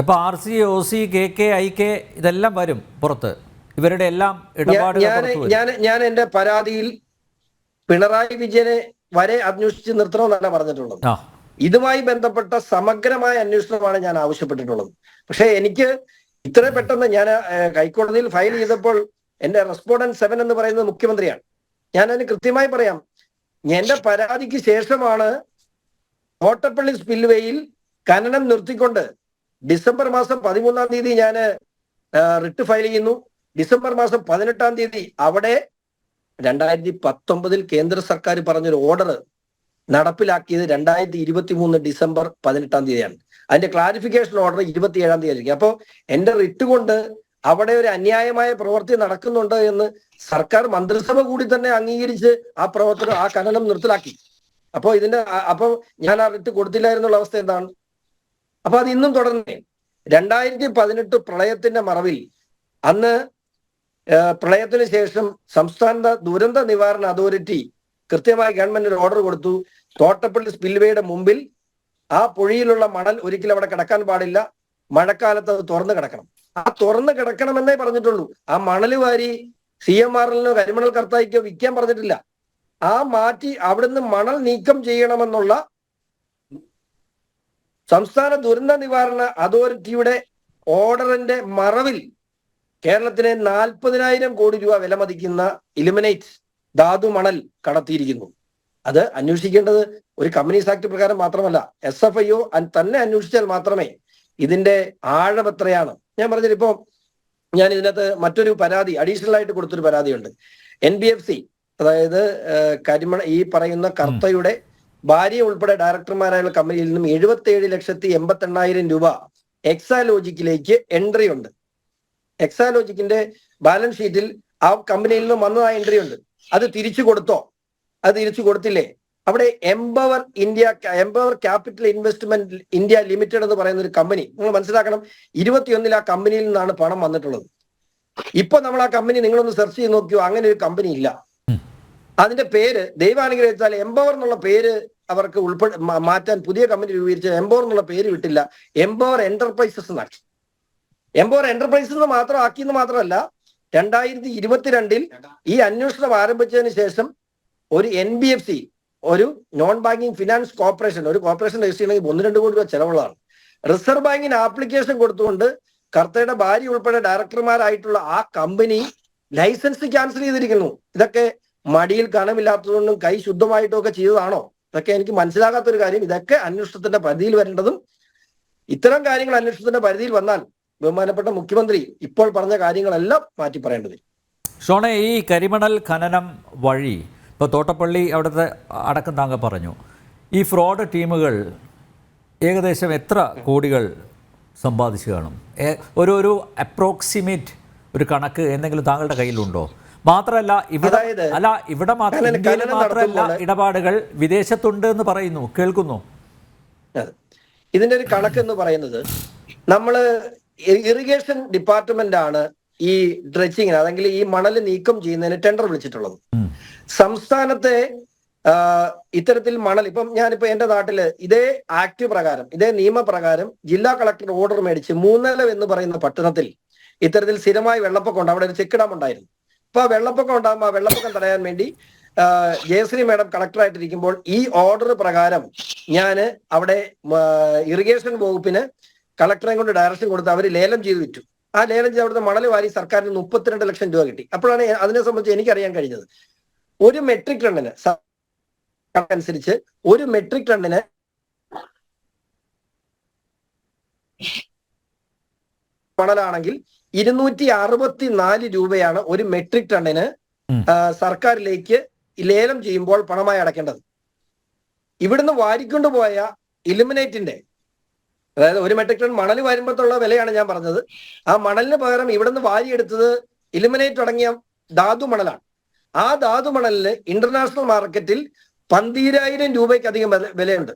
ഇപ്പൊ R C O C K K I K ഇതെല്ലാം വരും പുറത്ത്. ഇവരുടെ എല്ലാം ഇടപാട് ഞാൻ ഞാൻ ഞാൻ എന്റെ പരാതിയിൽ പിണറായി വിജയനെ വരെ അന്വേഷിച്ച് നിർത്തണമെന്നാണ് പറഞ്ഞിട്ടുള്ളത്. ഇതുമായി ബന്ധപ്പെട്ട സമഗ്രമായ അന്വേഷണമാണ് ഞാൻ ആവശ്യപ്പെട്ടിട്ടുള്ളത്. പക്ഷേ എനിക്ക് ഇത്ര പെട്ടെന്ന് ഞാൻ ഹൈക്കോടതിയിൽ ഫയൽ ചെയ്തപ്പോൾ എന്റെ റെസ്പോണ്ടന്റ് സെവൻ എന്ന് പറയുന്നത് മുഖ്യമന്ത്രിയാണ്. ഞാൻ അതിന് കൃത്യമായി പറയാം. എന്റെ പരാതിക്ക് ശേഷമാണ് കോട്ടപ്പള്ളി സ്പിൽവേയിൽ ഖനനം നിർത്തിക്കൊണ്ട് ഡിസംബർ മാസം പതിമൂന്നാം തീയതി ഞാൻ റിട്ട് ഫയൽ ചെയ്യുന്നു. ഡിസംബർ മാസം പതിനെട്ടാം തീയതി അവിടെ രണ്ടായിരത്തി പത്തൊമ്പതിൽ കേന്ദ്ര സർക്കാർ പറഞ്ഞൊരു ഓർഡർ നടപ്പിലാക്കിയത് രണ്ടായിരത്തി ഇരുപത്തി മൂന്ന് ഡിസംബർ പതിനെട്ടാം തീയതിയാണ്. അതിന്റെ ക്ലാരിഫിക്കേഷൻ ഓർഡർ ഇരുപത്തിയേഴാം തീയതി ആയിരിക്കും. അപ്പോൾ എന്റെ റിട്ട് കൊണ്ട് അവിടെ ഒരു അന്യായമായ പ്രവൃത്തി നടക്കുന്നുണ്ട് എന്ന് സർക്കാർ മന്ത്രിസഭ കൂടി തന്നെ അംഗീകരിച്ച് ആ പ്രവർത്തനം ആ ഖനനം നിർത്തലാക്കി. അപ്പോൾ ഇതിന്റെ അപ്പോൾ ഞാൻ ആ റിട്ട് കൊടുത്തില്ലായിരുന്നുള്ള അവസ്ഥ എന്താണ്? അപ്പൊ അത് ഇന്നും തുടർന്നേ. രണ്ടായിരത്തി പതിനെട്ട് പ്രളയത്തിന്റെ മറവിൽ അന്ന് പ്രളയത്തിന് ശേഷം സംസ്ഥാന ദുരന്ത നിവാരണ അതോറിറ്റി കൃത്യമായി ഗവൺമെന്റ് ഒരു ഓർഡർ കൊടുത്തു. തോട്ടപ്പള്ളി സ്പിൽവേയുടെ മുമ്പിൽ ആ പുഴയിലുള്ള മണൽ ഒരിക്കലും അവിടെ കിടക്കാൻ പാടില്ല. മഴക്കാലത്ത് അത് തുറന്നു കിടക്കണം. ആ തുറന്നു കിടക്കണമെന്നേ പറഞ്ഞിട്ടുള്ളൂ. ആ മണൽ വാരി സി എം എല്ലിനോ കരിമണൽ കർത്തായിക്കോ വിൽക്കാൻ പറഞ്ഞിട്ടില്ല. ആ മാറ്റി അവിടുന്ന് മണൽ നീക്കം ചെയ്യണമെന്നുള്ള സംസ്ഥാന ദുരന്ത നിവാരണ അതോറിറ്റിയുടെ ഓർഡറിന്റെ മറവിൽ കേരളത്തിന് നാൽപ്പതിനായിരം കോടി രൂപ വില മതിക്കുന്ന ഇലിമിനേറ്റ് ധാതു മണൽ കടത്തിയിരിക്കുന്നു. അത് അന്വേഷിക്കേണ്ടത് ഒരു കമ്പനീസ് ആക്ട് പ്രകാരം മാത്രമല്ല എസ് എഫ് ഐ ഒ തന്നെ അന്വേഷിച്ചാൽ മാത്രമേ ഇതിന്റെ ആഴം എത്രയാണ്. ഞാൻ പറഞ്ഞത് ഇപ്പോ ഞാൻ ഇതിനകത്ത് മറ്റൊരു പരാതി അഡീഷണൽ ആയിട്ട് കൊടുത്തൊരു പരാതിയുണ്ട്. എൻ ബി എഫ് സി അതായത് കരിമണ ഈ പറയുന്ന കർത്തയുടെ ഭാര്യ ഉൾപ്പെടെ ഡയറക്ടർമാരായുള്ള കമ്പനിയിൽ നിന്നും എഴുപത്തി ഏഴ് ലക്ഷത്തി എൺപത്തി എണ്ണായിരം രൂപ എക്സാലോജിക്കിലേക്ക് എൻട്രി ഉണ്ട്. എക്സാലോജിക്കിന്റെ ബാലൻസ് ഷീറ്റിൽ ആ കമ്പനിയിൽ നിന്നും വന്നതായ എൻട്രി ഉണ്ട്. അത് തിരിച്ചു കൊടുത്തോ? അത് തിരിച്ചു കൊടുത്തില്ലേ? അവിടെ empower India empower capital investment India limited എന്ന് പറയുന്ന ഒരു കമ്പനി. നിങ്ങൾ മനസ്സിലാക്കണം ഇരുപത്തിയൊന്നിൽ ആ കമ്പനിയിൽ നിന്നാണ് പണം വന്നിട്ടുള്ളത്. ഇപ്പൊ നമ്മൾ ആ കമ്പനി നിങ്ങളൊന്ന് സെർച്ച് ചെയ്ത് നോക്കിയോ? അങ്ങനെ ഒരു കമ്പനി ഇല്ല. അതിന്റെ പേര് ദൈവാനുഗ്രഹിച്ചാൽ എംപവർ എന്നുള്ള പേര് അവർക്ക് ഉൾപ്പെടെ മാറ്റാൻ പുതിയ കമ്പനി രൂപീകരിച്ച എംബോർ എന്നുള്ള പേര് വിട്ടില്ല. എംബോർ എന്റർപ്രൈസസ് എന്നാക്കി എംബോർ എന്റർപ്രൈസസ് എന്ന് മാത്രം ആക്കിയെന്ന് മാത്രമല്ല രണ്ടായിരത്തി ഇരുപത്തിരണ്ടിൽ ഈ അന്വേഷണം ആരംഭിച്ചതിന് ശേഷം ഒരു എൻ ബി എഫ് സി ഒരു നോൺ ബാങ്കിങ് ഫിനാൻസ് കോർപ്പറേഷൻ ഒരു കോർപ്പറേഷൻ രജിസ്റ്റർ ചെയ്യണമെങ്കിൽ ഒന്ന് രണ്ട് കോടി രൂപ ചെലവുള്ളതാണ്. റിസർവ് ബാങ്കിന് ആപ്ലിക്കേഷൻ കൊടുത്തുകൊണ്ട് കർത്തയുടെ ഭാര്യ ഉൾപ്പെടെ ഡയറക്ടർമാരായിട്ടുള്ള ആ കമ്പനി ലൈസൻസ് ക്യാൻസൽ ചെയ്തിരിക്കുന്നു. ഇതൊക്കെ മടിയിൽ കണമില്ലാത്തതുകൊണ്ടും കൈ ശുദ്ധമായിട്ടും ഒക്കെ ചെയ്തതാണോ? ഇതൊക്കെ എനിക്ക് മനസ്സിലാകാത്ത ഒരു കാര്യം. ഇതൊക്കെ അന്വേഷണത്തിന്റെ പരിധിയിൽ വരേണ്ടതും ഇത്തരം കാര്യങ്ങൾ അന്വേഷണത്തിന്റെ പരിധിയിൽ വന്നാൽ ബഹുമാനപ്പെട്ട മുഖ്യമന്ത്രി ഇപ്പോൾ പറഞ്ഞ കാര്യങ്ങളെല്ലാം മാറ്റി പറയേണ്ടത്. ഷോണെ ഈ കരിമണൽ ഖനനം വഴി ഇപ്പോൾ തോട്ടപ്പള്ളി അവിടുത്തെ അടക്കം താങ്കൾ പറഞ്ഞു. ഈ ഫ്രോഡ് ടീമുകൾ ഏകദേശം എത്ര കോടികൾ സമ്പാദിച്ചു കാണും? ഒരു ഒരു അപ്രോക്സിമേറ്റ് ഒരു കണക്ക് എന്തെങ്കിലും താങ്കളുടെ കയ്യിലുണ്ടോ? മാത്രമല്ല ഇവിടെ അല്ല ഇവിടെ മാത്രമല്ല ഇടപാടുകൾ വിദേശത്തുണ്ട് എന്ന് പറയുന്നു. കേൾക്കുന്നു. ഇതിന്റെ ഒരു കണക്ക് എന്ന് പറയുന്നത് നമ്മൾ ഇറിഗേഷൻ ഡിപ്പാർട്ട്മെന്റ് ആണ് ഈ ഡ്രച്ചിങ്ങിന് അല്ലെങ്കിൽ ഈ മണൽ നീക്കം ചെയ്യുന്നതിന് ടെൻഡർ വിളിച്ചിട്ടുള്ളത്. സംസ്ഥാനത്തെ ഇത്തരത്തിൽ മണൽ ഇപ്പം ഞാനിപ്പോ എന്റെ നാട്ടിൽ ഇതേ ആക്ട് പ്രകാരം ഇതേ നിയമപ്രകാരം ജില്ലാ കളക്ടർ ഓർഡർ മേടിച്ച് മൂന്നലം എന്ന് പറയുന്ന പട്ടണത്തിൽ ഇത്തരത്തിൽ സ്ഥിരമായി വെള്ളപ്പൊക്കം ഉണ്ട്. അവിടെ ഒരു ചെക്ക് ഡാം ഉണ്ടായിരുന്നു. അപ്പൊ ആ വെള്ളപ്പൊക്കം ഉണ്ടാകുമ്പോൾ ആ വെള്ളപ്പൊക്കം തടയാൻ വേണ്ടി ജയശ്രീ മാഡം കളക്ടറായിട്ടിരിക്കുമ്പോൾ ഈ ഓർഡർ പ്രകാരം ഞാൻ അവിടെ ഇറിഗേഷൻ വകുപ്പിന് കളക്ടറെ കൊണ്ട് ഡയറക്ഷൻ കൊടുത്ത് അവർ ലേലം ചെയ്ത് വിറ്റു. ആ ലേലം ചെയ്ത് അവിടുത്തെ മണൽ വാരി സർക്കാരിന് മുപ്പത്തിരണ്ട് ലക്ഷം രൂപ കിട്ടി. അപ്പോഴാണ് അതിനെ സംബന്ധിച്ച് എനിക്കറിയാൻ കഴിഞ്ഞത്. ഒരു മെട്രിക് ടണ്ണിന് അനുസരിച്ച് ഒരു മെട്രിക് ടണ്ണിന് മണലാണെങ്കിൽ ഇരുന്നൂറ്റി അറുപത്തി നാല് രൂപയാണ് ഒരു മെട്രിക് ടണ്ണിന്. സർക്കാരിലേക്ക് ലേലം ചെയ്യുമ്പോൾ പണമായി അടക്കേണ്ടത് ഇവിടുന്ന് വാരിക്കൊണ്ട് പോയ ഇലുമിനേറ്റിന്റെ അതായത് ഒരു മെട്രിക് ടൺ മണൽ വരുമ്പോഴത്തുള്ള വിലയാണ് ഞാൻ പറഞ്ഞത്. ആ മണലിന് പകരം ഇവിടുന്ന് വാരിയെടുത്തത് ഇലുമിനേറ്റ് അടങ്ങിയ ധാതു മണലാണ്. ആ ധാതു മണലിന് ഇന്റർനാഷണൽ മാർക്കറ്റിൽ പന്തീരായിരം രൂപയ്ക്ക് അധികം വിലയുണ്ട്.